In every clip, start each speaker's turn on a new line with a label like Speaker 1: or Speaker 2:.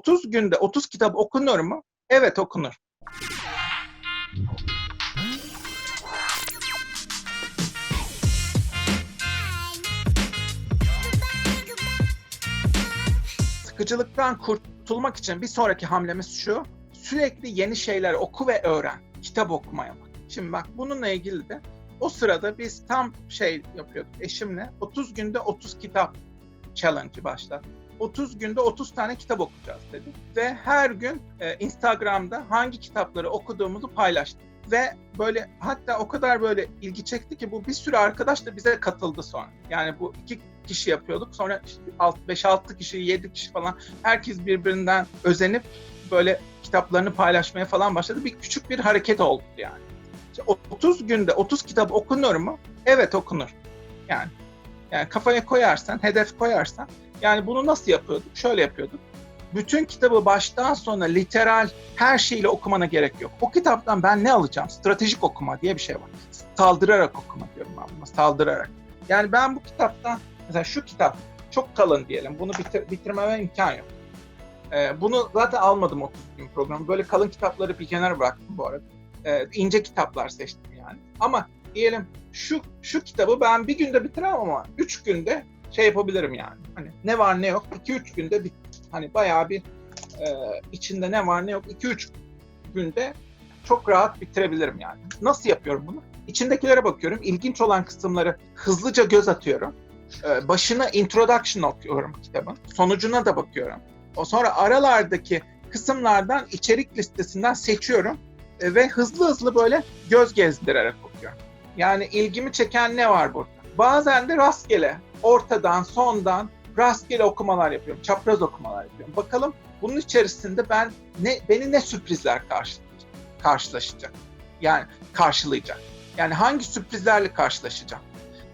Speaker 1: 30 günde 30 kitap okunur mu? Evet okunur. Sıkıcılıktan kurtulmak için bir sonraki hamlemiz şu. Sürekli yeni şeyler oku ve öğren. Kitap okumaya bak. Şimdi bak bununla ilgili de o sırada biz tam şey yapıyorduk eşimle. 30 günde 30 kitap challenge'ı başlattık. 30 günde 30 tane kitap okuyacağız dedik. Ve her gün e, Instagram'da hangi kitapları okuduğumuzu paylaştık. Ve böyle hatta o kadar böyle ilgi çekti ki bu bir sürü arkadaş da bize katıldı sonra. Yani bu iki kişi yapıyorduk. Sonra işte 5-6 kişi, 7 kişi falan herkes birbirinden özenip böyle kitaplarını paylaşmaya falan başladı. Bir küçük bir hareket oldu yani. İşte 30 günde 30 kitap okunur mu? Evet okunur. Yani yani kafaya koyarsan, hedef koyarsan yani bunu nasıl yapıyorduk? Şöyle yapıyorduk. Bütün kitabı baştan sona literal her şeyle okumana gerek yok. O kitaptan ben ne alacağım? Stratejik okuma diye bir şey var. Saldırarak okuma diyorum ben buna. Saldırarak. Yani ben bu kitaptan mesela şu kitap çok kalın diyelim. Bunu bitir, bitirmeme imkan yok. Ee, bunu zaten almadım 30 gün programı. Böyle kalın kitapları bir kenara bıraktım bu arada. Ee, ince kitaplar seçtim yani. Ama diyelim şu şu kitabı ben bir günde bitiremem ama 3 günde şey yapabilirim yani. Hani ne var ne yok 2-3 günde bit hani bayağı bir e, içinde ne var ne yok 2-3 günde çok rahat bitirebilirim yani. Nasıl yapıyorum bunu? İçindekilere bakıyorum. İlginç olan kısımları hızlıca göz atıyorum. Ee, başına introduction okuyorum kitabın. Sonucuna da bakıyorum. O sonra aralardaki kısımlardan içerik listesinden seçiyorum e, ve hızlı hızlı böyle göz gezdirerek okuyorum. Yani ilgimi çeken ne var burada? Bazen de rastgele, ortadan, sondan rastgele okumalar yapıyorum. Çapraz okumalar yapıyorum. Bakalım bunun içerisinde ben ne beni ne sürprizler karşılaşacak. Yani karşılayacak. Yani hangi sürprizlerle karşılaşacağım?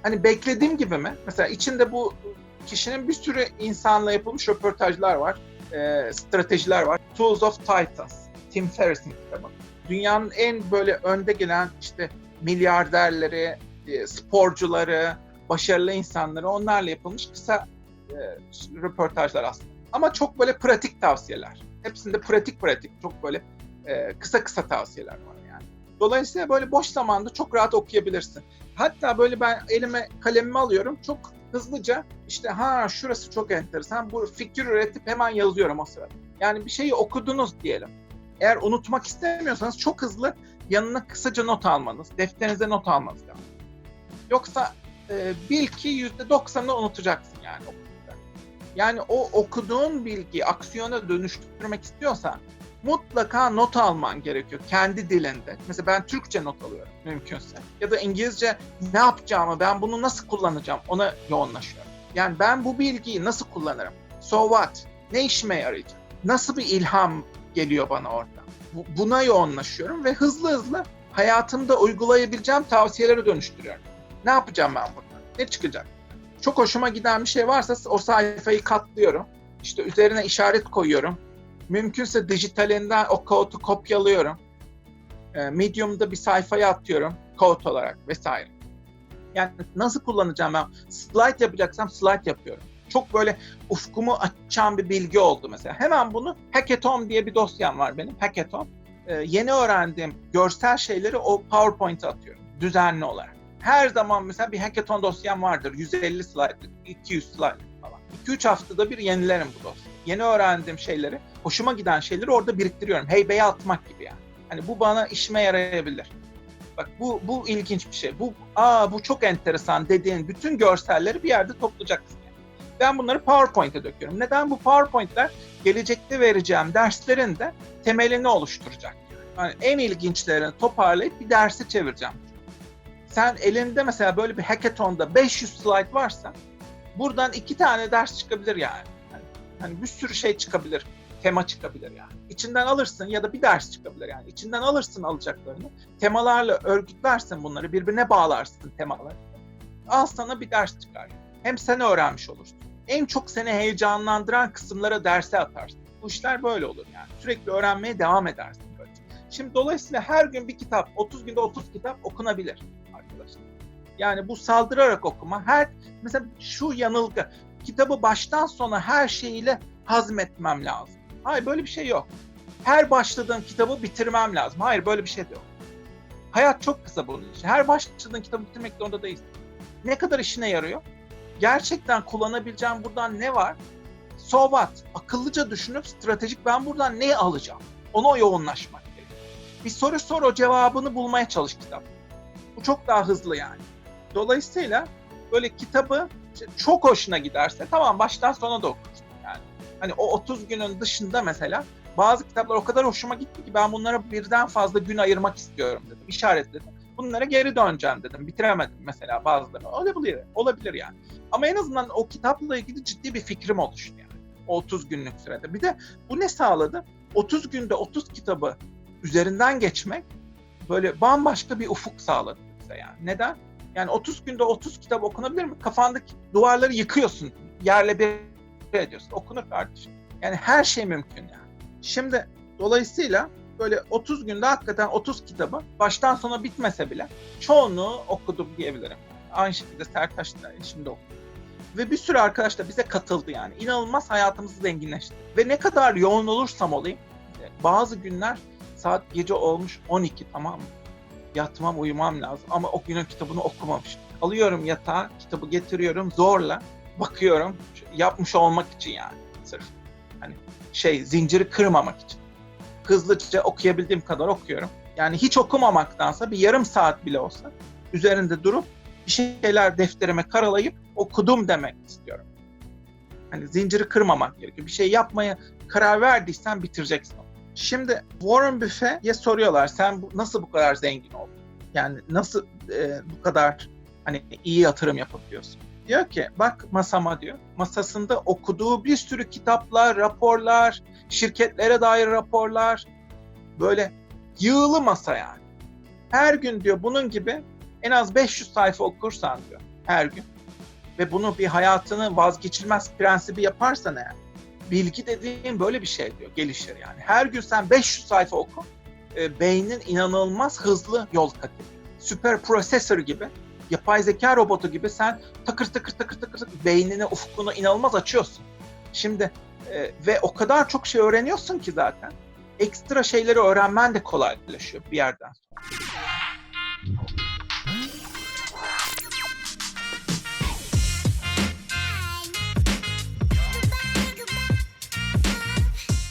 Speaker 1: Hani beklediğim gibi mi? Mesela içinde bu kişinin bir sürü insanla yapılmış röportajlar var, e, stratejiler var. Tools of Titans, Tim Ferriss'in kitabı. Dünyanın en böyle önde gelen işte milyarderleri, e, sporcuları, başarılı insanları onlarla yapılmış kısa e, röportajlar aslında. Ama çok böyle pratik tavsiyeler. Hepsinde pratik pratik, çok böyle e, kısa kısa tavsiyeler var yani. Dolayısıyla böyle boş zamanda çok rahat okuyabilirsin. Hatta böyle ben elime kalemimi alıyorum, çok hızlıca işte ha şurası çok enteresan, bu fikir üretip hemen yazıyorum o sırada. Yani bir şeyi okudunuz diyelim. Eğer unutmak istemiyorsanız çok hızlı yanına kısaca not almanız, defterinize not almanız lazım. Yoksa e, bil ki yüzde doksanını unutacaksın yani okurken. Yani o okuduğun bilgiyi aksiyona dönüştürmek istiyorsan mutlaka not alman gerekiyor kendi dilinde. Mesela ben Türkçe not alıyorum mümkünse. Ya da İngilizce ne yapacağımı, ben bunu nasıl kullanacağım ona yoğunlaşıyorum. Yani ben bu bilgiyi nasıl kullanırım? So what? Ne işime yarayacak? Nasıl bir ilham geliyor bana orada? Buna yoğunlaşıyorum ve hızlı hızlı hayatımda uygulayabileceğim tavsiyelere dönüştürüyorum. Ne yapacağım ben burada? Ne çıkacak? Çok hoşuma giden bir şey varsa o sayfayı katlıyorum. İşte üzerine işaret koyuyorum. Mümkünse dijitalinden o kodu kopyalıyorum. Medium'da bir sayfaya atıyorum kod olarak vesaire. Yani nasıl kullanacağım ben? Slide yapacaksam slide yapıyorum. Çok böyle ufkumu açan bir bilgi oldu mesela. Hemen bunu Hackathon diye bir dosyam var benim. Hackathon. Ee, yeni öğrendiğim görsel şeyleri o PowerPoint'e atıyorum. Düzenli olarak. Her zaman mesela bir Hackathon dosyam vardır. 150 slide, 200 slide falan. 2-3 haftada bir yenilerim bu dosyayı. Yeni öğrendiğim şeyleri, hoşuma giden şeyleri orada biriktiriyorum. Heybeye atmak gibi yani. Hani bu bana işime yarayabilir. Bak bu bu ilginç bir şey. Bu aa bu çok enteresan dediğin bütün görselleri bir yerde toplayacaksın. Yani. Ben bunları PowerPoint'e döküyorum. Neden bu PowerPoint'ler gelecekte vereceğim derslerin de temelini oluşturacak. Yani en ilginçlerini toparlayıp bir dersi çevireceğim. Sen elinde mesela böyle bir hackathon'da 500 slide varsa buradan iki tane ders çıkabilir yani. Hani, hani bir sürü şey çıkabilir tema çıkabilir yani. İçinden alırsın ya da bir ders çıkabilir yani. İçinden alırsın alacaklarını. Temalarla örgütlersin bunları, birbirine bağlarsın temaları. Al sana bir ders çıkar. Hem sen öğrenmiş olursun. En çok seni heyecanlandıran kısımlara derse atarsın. Bu işler böyle olur yani. Sürekli öğrenmeye devam edersin böyle. Şimdi dolayısıyla her gün bir kitap, 30 günde 30 kitap okunabilir. Yani bu saldırarak okuma. Her mesela şu yanılgı. Kitabı baştan sona her şeyiyle hazmetmem lazım Hayır böyle bir şey yok. Her başladığım kitabı bitirmem lazım. Hayır böyle bir şey de yok. Hayat çok kısa bunun için. Her başladığın kitabı bitirmek zorunda değilsin. Ne kadar işine yarıyor? Gerçekten kullanabileceğim buradan ne var? So what? Akıllıca düşünüp stratejik ben buradan ne alacağım? Ona yoğunlaşmak gerekiyor. Bir soru sor o cevabını bulmaya çalış kitap. Bu çok daha hızlı yani. Dolayısıyla böyle kitabı çok hoşuna giderse tamam baştan sona da okursun yani. Hani o 30 günün dışında mesela bazı kitaplar o kadar hoşuma gitti ki ben bunlara birden fazla gün ayırmak istiyorum dedim. İşaretledim. Bunlara geri döneceğim dedim. Bitiremedim mesela bazılarını. Olabilir, olabilir yani. Ama en azından o kitapla ilgili ciddi bir fikrim oluştu yani. O 30 günlük sürede. Bir de bu ne sağladı? 30 günde 30 kitabı üzerinden geçmek böyle bambaşka bir ufuk sağladı bize yani. Neden? Yani 30 günde 30 kitap okunabilir mi? Kafandaki duvarları yıkıyorsun. Yerle bir ediyorsun. Okunur kardeşim. Yani her şey mümkün yani. Şimdi dolayısıyla böyle 30 günde hakikaten 30 kitabı baştan sona bitmese bile çoğunu okudum diyebilirim. Aynı şekilde Sertaç da şimdi okudu. Ve bir sürü arkadaş da bize katıldı yani. İnanılmaz hayatımızı zenginleştirdi. Ve ne kadar yoğun olursam olayım bazı günler saat gece olmuş 12 tamam mı? Yatmam uyumam lazım ama o günün kitabını okumamışım. Alıyorum yatağa kitabı getiriyorum zorla bakıyorum yapmış olmak için yani sırf hani şey zinciri kırmamak için. Hızlıca okuyabildiğim kadar okuyorum. Yani hiç okumamaktansa bir yarım saat bile olsa üzerinde durup bir şeyler defterime karalayıp okudum demek istiyorum. Hani zinciri kırmamak gerekiyor. Bir şey yapmaya karar verdiysen bitireceksin. Şimdi Warren Buffett'e soruyorlar sen bu, nasıl bu kadar zengin oldun? Yani nasıl e, bu kadar hani iyi yatırım yapabiliyorsun? Diyor ki bak masama diyor. Masasında okuduğu bir sürü kitaplar, raporlar, şirketlere dair raporlar. Böyle yığılı masa yani. Her gün diyor bunun gibi en az 500 sayfa okursan diyor her gün. Ve bunu bir hayatını vazgeçilmez prensibi yaparsan eğer bilgi dediğin böyle bir şey diyor gelişir yani. Her gün sen 500 sayfa oku e, beynin inanılmaz hızlı yol kat. Süper prosesör gibi yapay zeka robotu gibi sen takır takır takır takır, takır beynini ufkunu inanılmaz açıyorsun. Şimdi e, ve o kadar çok şey öğreniyorsun ki zaten ekstra şeyleri öğrenmen de kolaylaşıyor bir yerden sonra.